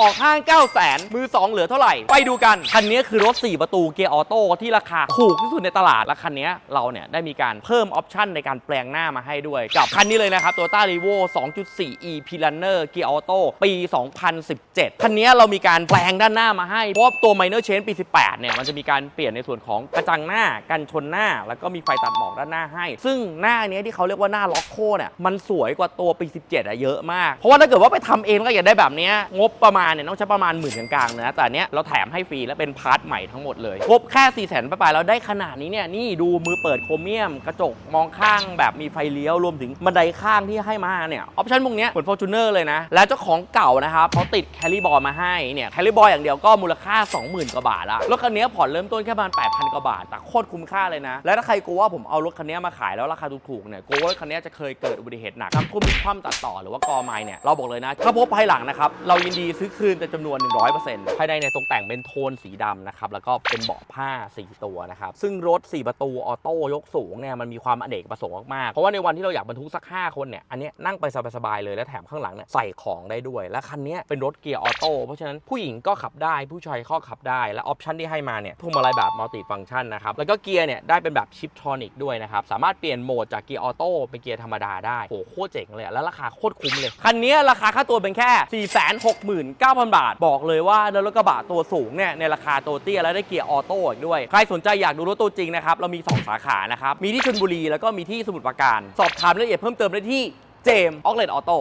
ออกห้าง 9 0 0 0 0มือ 2 เหลือเท่าไหร่ ไปดูกัน คันนี้คือรถ 4 ประตูเกียร์ออโต้ที่ราคาถูกที่สุดในตลาด และคันนี้เราเนี่ยได้มีการเพิ่มออปชันในการแปลงหน้ามาให้ด้วย กับคันนี้เลยนะครับ Toyota r e v o 2.4e p l a n n e r เกียร์ออโต้ปี 2017 คันนี้เรามีการแปลงด้านหน้ามาให้ เพราะตัว Minor Change ปี 18 เนี่ย มันจะมีการเปลี่ยนในส่วนของกระจังหน้า กันชนหน้า แล้วก็มีไฟตัดหมอกด้านหน้าให้ ซึ่งหน้าเนี้ยที่เขาเรียกว่าหน้าล็อกโคเนี่ย มันสวยกว่าตัวปี 17อะเยอะมาก เพราะว่าถ้าเกิดว่าไปทำเองก็อยากได้แบบนี้งบประมาณเนี่ยต้องใช้ประมาณหมื่นกลางๆนะแต่เนี้ยเราแถมให้ฟรีและเป็นพาร์ทใหม่ทั้งหมดเลยงบแค่4ี่แสนไปๆแล้วได้ขนาดนี้เนี่ยนี่ดูมือเปิดโครเมียม กระจกมองข้างแบบมีไฟเลี้ยวรวมถึงบันไดข้างที่ให้มาเนี่ยออปชั่นพวกเนี้ยเหมือนฟอร์จูเนอร์เลยนะ แล้วเจ้าของเก่านะครับเขาติดแคลิบอลมาให้เนี่ยแคลิบอลอย่างเดียวก็มูลค่า 20,000กว่าบาทละรถคันนี้ผ่อนเริ่มต้นแค่ประมาณ8,000กว่าบาท แต่โคตรคุ้มค่าเลยนะ แล้วถ้าใครกลัวว่าผมเอารถคันนี้มาขายแล้วราคาถูกๆเนี่ยกลัวว่ารถคันนี้จะเคยเกิดอุบัติเหตุหนักน้ำท่วมคว่ำตัดต่อหรือว่ากอไม้เนี่ยเราบอกเลยนะถ้าพบภายหลังนะครับเรายินดีซื้อคืนแต่จำนวน 100%ภายในเนี่ยตกแต่งเป็นโทนสีดำนะครับ แล้วก็เป็นเบาะผ้า 4 ตัวนะครับ ซึ่งรถ 4 ประตูออโต้ยกสูงเนี่ยมันมีความอเนกประสงค์มากๆ เพราะว่าในวันที่เราอยากบรรทุกสัก 5 คนเนี่ย อันนี้นั่งไปสบายๆเลย และแถมข้างหลังเนี่ยใส่ของได้ด้วย และคันนี้เป็นรถเกียร์ออโต้ เพราะฉะนั้นผู้หญิงก็ขับได้ ผู้ชายก็ขับได้ และออปชันที่ให้มาเนี่ยพวงมาลัยแบบมัลติฟังก์ชันนะครับ แล้วก็เกียร์เนี่ยได้เป็นแบบชิปทรอนิกด้วยนะครับ สามารถเปลี่ยนโหมดจากเกียร์ออโต้เป็นเกียร์ธรรมดาได้โหโคตรเจ๋งเลย แล้วราคาโคตรคุ้มเลย คันนี้ราคาค่าตัวเป็นแค่9,000 บาท บอกเลยว่าในรถกระบะตัวสูงเนี่ยในราคาตัวเตี้ยแล้วได้เกียร์ออโต้อีกด้วย ใครสนใจอยากดูรถตัวจริงนะครับ เรามี 2 สาขานะครับ มีที่ชลบุรีแล้วก็มีที่สมุทรปราการ สอบถามรายละเอียดเพิ่มเติมได้ที่เจมส์ออกเลตออโต้